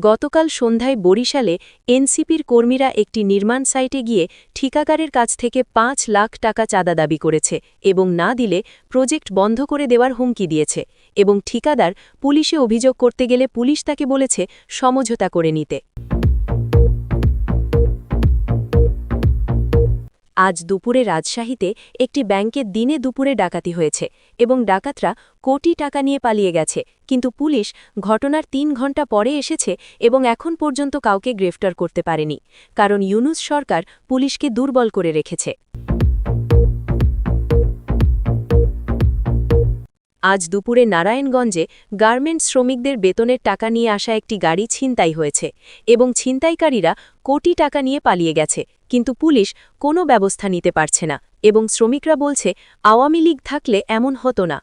গতকাল সন্ধ্যায় বরিশালে এনসিপির কর্মীরা একটি নির্মাণ সাইটে গিয়ে ঠিকাকারের কাছ থেকে পাঁচ লাখ টাকা চাঁদা দাবি করেছে এবং না দিলে প্রজেক্ট বন্ধ করে দেওয়ার হুমকি দিয়েছে এবং ঠিকাদার পুলিশে অভিযোগ করতে গেলে পুলিশ তাকে বলেছে সমঝোতা করে নিতে। আজ দুপুরে রাজশাহীতে একটি ব্যাংকে দিনে দুপুরে ডাকাতি হয়েছে এবং ডাকাতরা কোটি টাকা নিয়ে পালিয়ে গেছে, কিন্তু পুলিশ ঘটনার তিন ঘণ্টা পরে এসেছে এবং এখন পর্যন্ত কাউকে গ্রেফতার করতে পারেনি, কারণ ইউনুস সরকার পুলিশকে দুর্বল করে রেখেছে। আজ দুপুরে নারায়ণগঞ্জে গার্মেন্টস শ্রমিকদের বেতনের টাকা নিয়ে আসা একটি গাড়ি ছিনতাই হয়েছে এবং ছিনতাইকারীরা কোটি টাকা নিয়ে পালিয়ে গেছে, কিন্তু পুলিশ কোনো ব্যবস্থা নিতে পারছে না এবং শ্রমিকরা বলছে, আওয়ামী লীগ থাকলে এমন হতো না।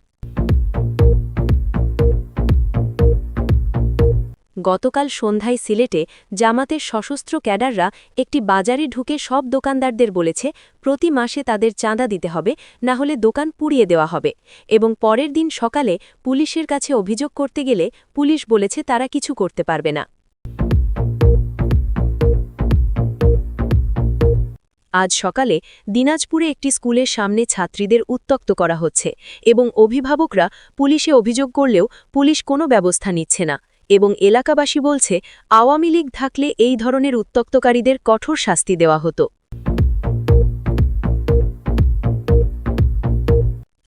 গতকাল সন্ধ্যায় সিলেটে জামাতের সশস্ত্র ক্যাডাররা একটি বাজারে ঢুকে সব দোকানদারদের বলেছে, প্রতি মাসে তাদের চাঁদা দিতে হবে, না হলে দোকান পুড়িয়ে দেওয়া হবে। এবং পরের দিন সকালে পুলিশের কাছে অভিযোগ করতে গেলে পুলিশ বলেছে তারা কিছু করতে পারবে না। আজ সকালে দিনাজপুরে একটি স্কুলের সামনে ছাত্রীদের উত্তক্ত করা হচ্ছে এবং অভিভাবকরা পুলিশে অভিযোগ করলেও পুলিশ কোনো ব্যবস্থা নিচ্ছে না। এবং এলাকাবাসী বলছে, আওয়ামী লীগ থাকলে এই ধরনের উত্তক্তকারীদের কঠোর শাস্তি দেওয়া হতো।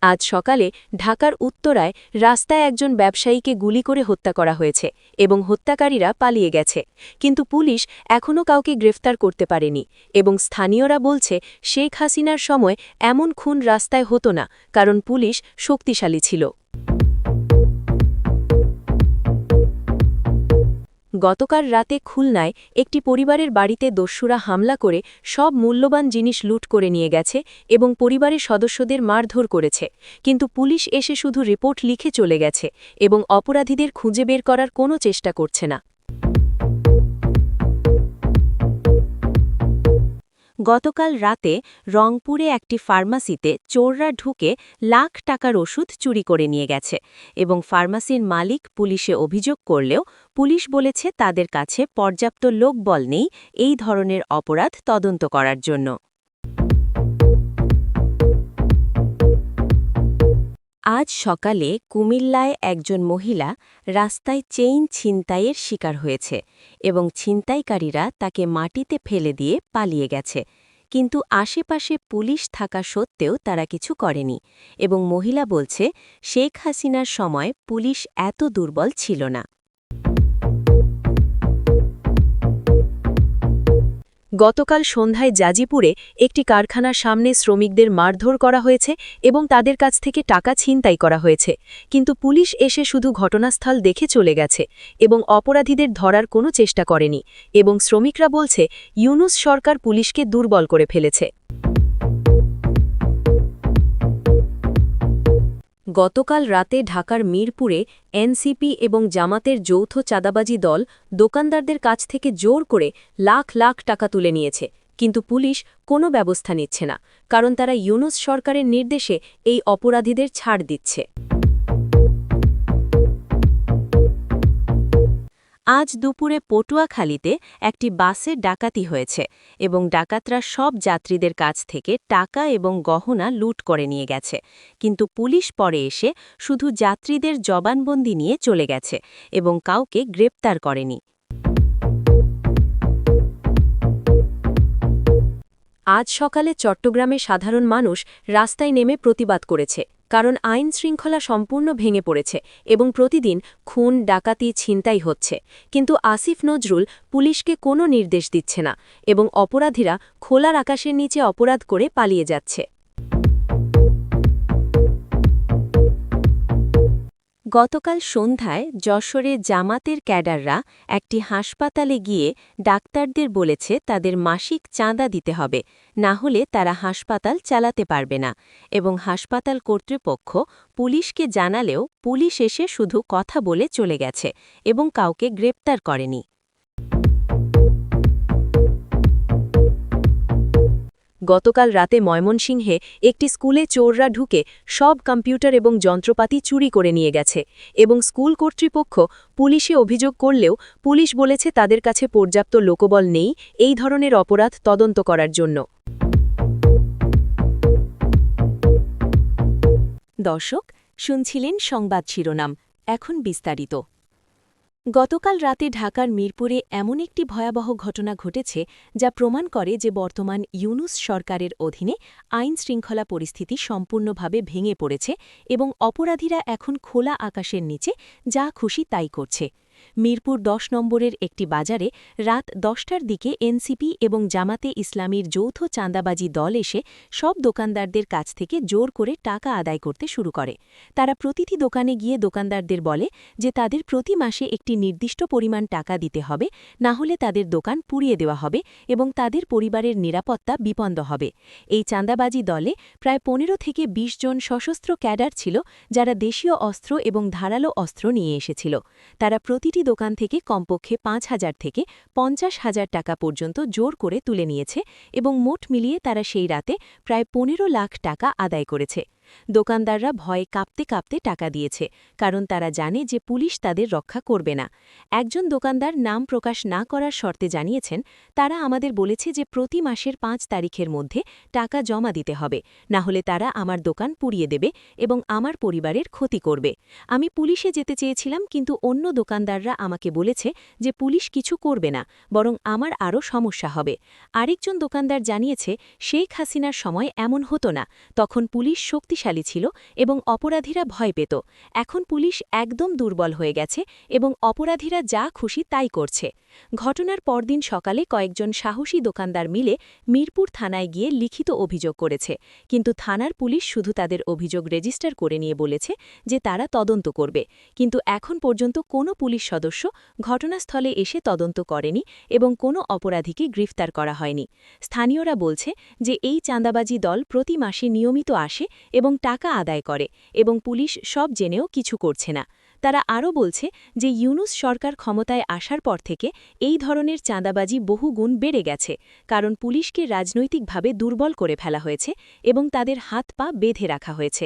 আজ সকালে ঢাকার উত্তরায় রাস্তায় একজন ব্যবসায়ীকে গুলি করে হত্যা করা হয়েছে এবং হত্যাকারীরা পালিয়ে গেছে। কিন্তু পুলিশ এখনও কাউকে গ্রেফতার করতে পারেনি এবং স্থানীয়রা বলছে, শেখ হাসিনার সময় এমন খুন রাস্তায় হতো না, কারণ পুলিশ শক্তিশালী ছিল। গতকাল রাতে খুলনায় একটি পরিবারের বাড়িতে দস্যুরা হামলা করে সব মূল্যবান জিনিস লুট করে নিয়ে গেছে এবং পরিবারের সদস্যদের মারধর করেছে। কিন্তু পুলিশ এসে শুধু রিপোর্ট লিখে চলে গেছে এবং অপরাধীদের খুঁজে বের করার কোনো চেষ্টা করছে না। গতকাল রাতে রংপুরে একটি ফার্মাসিতে চোররা ঢুকে লাখ টাকার ওষুধ চুরি করে নিয়ে গেছে এবং ফার্মাসির মালিক পুলিশে অভিযোগ করলেও পুলিশ বলেছে তাদের কাছে পর্যাপ্ত লোকবল নেই এই ধরনের অপরাধ তদন্ত করার জন্য। আজ সকালে কুমিল্লায় একজন মহিলা রাস্তায় চেইন ছিনতাইয়ের শিকার হয়েছে এবং ছিনতাইকারীরা তাকে মাটিতে ফেলে দিয়ে পালিয়ে গেছে। কিন্তু আশেপাশে পুলিশ থাকা সত্ত্বেও তারা কিছু করেনি এবং মহিলা বলছে, শেখ হাসিনার সময় পুলিশ এত দুর্বল ছিল না। গতকাল সন্ধ্যায় জাজিপুরে একটি কারখানার সামনে শ্রমিকদের মারধর করা হয়েছে এবং তাদের কাছ থেকে টাকা ছিনতাই করা হয়েছে। কিন্তু পুলিশ এসে শুধু ঘটনাস্থল দেখে চলে গেছে এবং অপরাধীদের ধরার কোনো চেষ্টা করেনি এবং শ্রমিকরা বলছে, ইউনুস সরকার পুলিশকে দুর্বল করে ফেলেছে। গতকাল রাতে ঢাকার মিরপুরে এনসিপি এবং জামাতের যৌথ চাঁদাবাজি দল দোকানদারদের কাছ থেকে জোর করে লাখ লাখ টাকা তুলে নিয়েছে, কিন্তু পুলিশ কোনো ব্যবস্থা নিচ্ছে না, কারণ তারা ইউনুস সরকারের নির্দেশে এই অপরাধীদের ছাড় দিচ্ছে। আজ দুপুরে পটুয়াখালীতে একটি বাসে ডাকাতি হয়েছে এবং ডাকাতরা সব যাত্রীদের কাছ থেকে টাকা এবং গহনা লুট করে নিয়ে গেছে। কিন্তু পুলিশ পরে এসে শুধু যাত্রীদের জবানবন্দি নিয়ে চলে গেছে এবং কাউকে গ্রেপ্তার করেনি। আজ সকালে চট্টগ্রামে সাধারণ মানুষ রাস্তায় নেমে প্রতিবাদ করেছে। কারণ আইন শৃঙ্খলা সম্পূর্ণ ভেঙে পড়েছে এবং প্রতিদিন খুন, ডাকাতি, ছিনতাই হচ্ছে। কিন্তু আসিফ নজরুল পুলিশকে কোনো নির্দেশ দিচ্ছে না এবং অপরাধীরা খোলার আকাশের নিচে অপরাধ করে পালিয়ে যাচ্ছে। গতকাল সন্ধ্যায় যশোরে জামাতের ক্যাডাররা একটি হাসপাতালে গিয়ে ডাক্তারদের বলেছে তাদের মাসিক চাঁদা দিতে হবে, না হলে তারা হাসপাতাল চালাতে পারবে না এবং হাসপাতাল কর্তৃপক্ষ পুলিশকে জানালেও পুলিশ এসে শুধু কথা বলে চলে গেছে এবং কাউকে গ্রেপ্তার করেনি। গতকাল রাতে ময়মনসিংহে একটি স্কুলে চোররা ঢুকে সব কম্পিউটার এবং যন্ত্রপাতি চুরি করে নিয়ে গেছে এবং স্কুল কর্তৃপক্ষ পুলিশে অভিযোগ করলেও পুলিশ বলেছে তাদের কাছে পর্যাপ্ত লোকবল নেই, এই ধরনের অপরাধ তদন্ত করার জন্য। দর্শক, শুনছিলেন সংবাদ শিরোনাম, এখন বিস্তারিত। গতকাল রাতে ঢাকার মিরপুরে এমন একটি ভয়াবহ ঘটনা ঘটেছে যা প্রমাণ করে যে বর্তমান ইউনুস সরকারের অধীনে আইন শৃঙ্খলা পরিস্থিতি সম্পূর্ণভাবে ভেঙে পড়েছে এবং অপরাধীরা এখন খোলা আকাশের নিচে যা খুশি তাই করছে। মিরপুর দশ নম্বরের একটি বাজারে রাত দশটার দিকে এনসিপি এবং জামাতে ইসলামীর যৌথ চাঁদাবাজি দল এসে সব দোকানদারদের কাছ থেকে জোর করে টাকা আদায় করতে শুরু করে। তারা প্রতিটি দোকানে গিয়ে দোকানদারদের বলে যে তাদের প্রতি মাসে একটি নির্দিষ্ট পরিমাণ টাকা দিতে হবে, না হলে তাদের দোকান পুড়িয়ে দেওয়া হবে এবং তাদের পরিবারের নিরাপত্তা বিপন্ন হবে। এই চাঁদাবাজি দলে প্রায় পনেরো থেকে ২০ জন সশস্ত্র ক্যাডার ছিল, যারা দেশীয় অস্ত্র এবং ধারালো অস্ত্র নিয়ে এসেছিল। তারা প্রতিটি দোকান থেকে কমপক্ষে পাঁচ হাজার থেকে পঞ্চাশ হাজার টাকা পর্যন্ত জোর করে তুলে নিয়েছে এবং মোট মিলিয়ে তারা সেই রাতে প্রায় পনেরো লাখ টাকা আদায় করেছে। দোকানদাররা ভয়ে কাঁপতে কাঁপতে টাকা দিয়েছে, কারণ তারা জানে যে পুলিশ তাদের রক্ষা করবে না। একজন দোকানদার নাম প্রকাশ না করার শর্তে জানিয়েছেন, তারা আমাদের বলেছে যে প্রতি মাসের পাঁচ তারিখের মধ্যে টাকা জমা দিতে হবে, না হলে তারা আমার দোকান পুড়িয়ে দেবে এবং আমার পরিবারের ক্ষতি করবে। আমি পুলিশে যেতে চেয়েছিলাম, কিন্তু অন্য দোকানদাররা আমাকে বলেছে যে পুলিশ কিছু করবে না, বরং আমার আরও সমস্যা হবে। আরেকজন দোকানদার জানিয়েছে, শেখ হাসিনার সময় এমন হতো না, তখন পুলিশ শক্তিশালী ছিল এবং অপরাধীরা ভয় পেত। এখন পুলিশ একদম দুর্বল হয়ে গেছে এবং অপরাধীরা যা খুশি তাই করছে। ঘটনার পরদিন সকালে কয়েকজন সাহসী দোকানদার মিলে মিরপুর থানায় গিয়ে লিখিত অভিযোগ করেছে। কিন্তু থানার পুলিশ শুধু তাদের অভিযোগ রেজিস্টার করে নিয়ে বলেছে যে তারা তদন্ত করবে। কিন্তু এখন পর্যন্ত কোনো পুলিশ সদস্য ঘটনাস্থলে এসে তদন্ত করেনি এবং কোনো অপরাধীকে গ্রেফতার করা হয়নি। স্থানীয়রা বলছে যে এই চাঁদাবাজি দল প্রতি মাসে নিয়মিত আসে এবং টাকা আদায় করে এবং পুলিশ সব জেনেও কিছু করছে না। তারা আরও বলছে যে ইউনুস সরকার ক্ষমতায় আসার পর থেকে এই ধরনের চাঁদাবাজি বহু গুণ বেড়ে গেছে, কারণ পুলিশকে রাজনৈতিকভাবে দুর্বল করে ফেলা হয়েছে এবং তাদের হাত পা বেঁধে রাখা হয়েছে।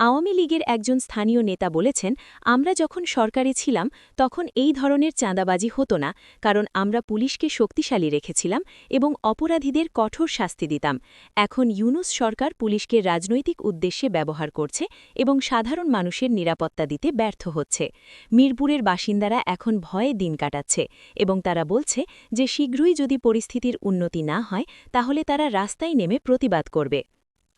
আওয়ামী লীগের একজন স্থানীয় নেতা বলেছেন, আমরা যখন সরকারে ছিলাম, তখন এই ধরনের চাঁদাবাজি হতো না, কারণ আমরা পুলিশকে শক্তিশালী রেখেছিলাম এবং অপরাধীদের কঠোর শাস্তি দিতাম। এখন ইউনুস সরকার পুলিশকে রাজনৈতিক উদ্দেশ্যে ব্যবহার করছে এবং সাধারণ মানুষের নিরাপত্তা দিতে ব্যর্থ হচ্ছে মিরপুরের বাসিন্দারা এখন ভয়ে দিন কাটাচ্ছে এবং তারা বলছে যে শীঘ্রই যদি পরিস্থিতির উন্নতি না হয়, তাহলে তারা রাস্তায় নেমে প্রতিবাদ করবে।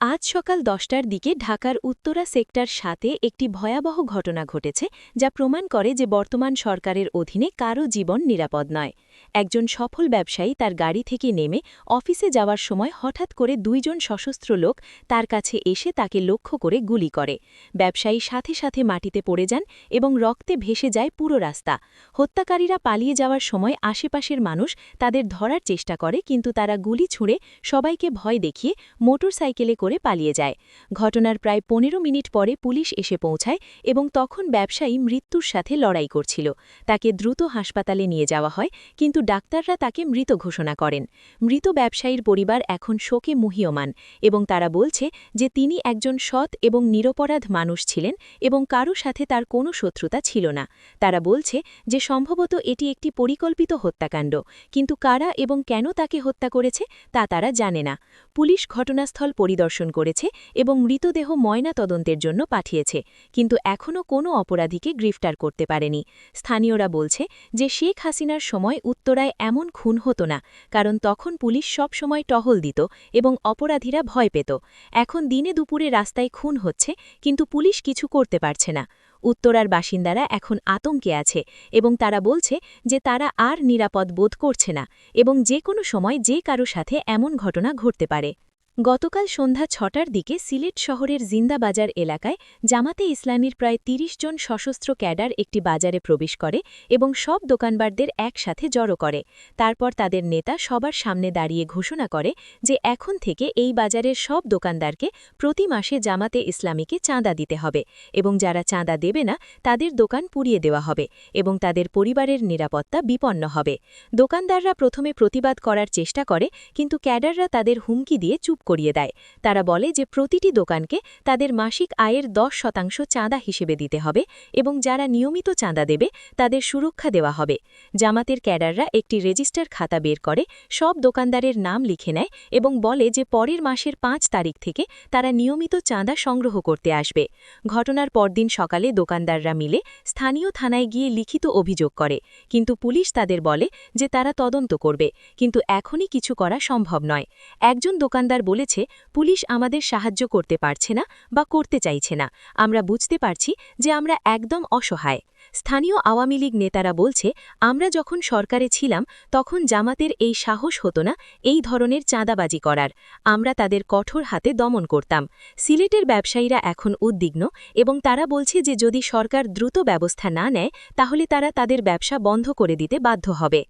আজ সকাল দশটার দিকে ঢাকার উত্তরা সেক্টর সাথে একটি ভয়াবহ ঘটনা ঘটেছে যা প্রমাণ করে যে বর্তমান সরকারের অধীনে কারও জীবন নিরাপদ নয়। একজন সফল ব্যবসায়ী তার গাড়ি থেকে নেমে অফিসে যাওয়ার সময় হঠাৎ করে দুইজন সশস্ত্র লোক তার কাছে এসে তাকে লক্ষ্য করে গুলি করে। ব্যবসায়ী সাথে সাথে মাটিতে পড়ে যান এবং রক্তে ভেসে যায় পুরো রাস্তা। হত্যাকারীরা পালিয়ে যাওয়ার সময় আশেপাশের মানুষ তাদের ধরার চেষ্টা করে কিন্তু তারা গুলি ছুঁড়ে সবাইকে ভয় দেখিয়ে মোটরসাইকেলে করে পালিয়ে যায়। ঘটনার প্রায় পনেরো মিনিট পরে পুলিশ এসে পৌঁছায় এবং তখন ব্যবসায়ী মৃত্যুর সাথে লড়াই করছিল। তাকে দ্রুত হাসপাতালে নিয়ে যাওয়া হয় কিন্তু ডাক্তাররা তাকে মৃত ঘোষণা করেন। মৃত ব্যবসায়ীর পরিবার এখন শোকে মুহীয়মান এবং তারা বলছে যে তিনি একজন সৎ এবং নিরপরাধ মানুষ ছিলেন এবং কারও সাথে তার কোনো শত্রুতা ছিল না। তারা বলছে যে সম্ভবত এটি একটি পরিকল্পিত হত্যাকাণ্ড, কিন্তু কারা এবং কেন তাকে হত্যা করেছে তা তারা জানে না। পুলিশ ঘটনাস্থল পরিদর্শন করেছে এবং মৃতদেহ ময়না তদন্তের জন্য পাঠিয়েছে, কিন্তু এখনও কোনো অপরাধীকে গ্রেফতার করতে পারেনি। স্থানীয়রা বলছে যে শেখ হাসিনার সময় উত্তরায় এমন খুন হতো না, কারণ তখন পুলিশ সব সময় টহল দিত এবং অপরাধীরা ভয় পেত। এখন দিনে দুপুরে রাস্তায় খুন হচ্ছে, কিন্তু পুলিশ কিছু করতে পারছে না। উত্তরার বাসিন্দারা এখন আতঙ্কে আছে এবং তারা বলছে যে তারা আর নিরাপদ বোধ করছে না এবং যে কোনো সময় যে কারও সাথে এমন ঘটনা ঘটতে পারে। গতকাল সন্ধ্যা ছটার দিকে সিলেট শহরের জিন্দাবাজার এলাকায় জামাতে ইসলামীর প্রায় ৩০ জন সশস্ত্র ক্যাডার একটি বাজারে প্রবেশ করে এবং সব দোকানবারদের একসাথে জড়ো করে। তারপর তাদের নেতা সবার সামনে দাঁড়িয়ে ঘোষণা করে যে এখন থেকে এই বাজারের সব দোকানদারকে প্রতি মাসে জামাতে ইসলামীকে চাঁদা দিতে হবে এবং যারা চাঁদা দেবে না, তাদের দোকান পুড়িয়ে দেওয়া হবে এবং তাদের পরিবারের নিরাপত্তা বিপন্ন হবে। দোকানদাররা প্রথমে প্রতিবাদ করার চেষ্টা করে, কিন্তু ক্যাডাররা তাদের হুমকি দিয়ে চুপ করিয়ে দেয়। তারা বলে যে প্রতিটি দোকানকে তাদের মাসিক আয়ের দশ শতাংশ চাঁদা হিসেবে দিতে হবে এবং যারা নিয়মিত চাঁদা দেবে তাদের সুরক্ষা দেওয়া হবে। জামাতের ক্যাডাররা একটি রেজিস্টার খাতা বের করে সব দোকানদারের নাম লিখে নেয় এবং বলে যে পরের মাসের পাঁচ তারিখ থেকে তারা নিয়মিত চাঁদা সংগ্রহ করতে আসবে। ঘটনার পরদিন সকালে দোকানদাররা মিলে স্থানীয় থানায় গিয়ে লিখিত অভিযোগ করে। কিন্তু পুলিশ তাদের বলে যে তারা তদন্ত করবে, কিন্তু এখনই কিছু করা সম্ভব নয়। একজন দোকানদার বলেছে, পুলিশ আমাদের সাহায্য করতে পারছে না বা করতে চাইছে না। আমরা বুঝতে পারছি যে আমরা একদম অসহায়। স্থানীয় আওয়ামী লীগ নেতারা বলছে, আমরা যখন সরকারে ছিলাম, তখন জামাতের এই সাহস হতো না এই ধরনের চাঁদাবাজি করার। আমরা তাদের কঠোর হাতে দমন করতাম। সিলেটের ব্যবসায়ীরা এখন উদ্বিগ্ন এবং তারা বলছে যে যদি সরকার দ্রুত ব্যবস্থা না নেয়, তাহলে তারা তাদের ব্যবসা বন্ধ করে দিতে বাধ্য হবে।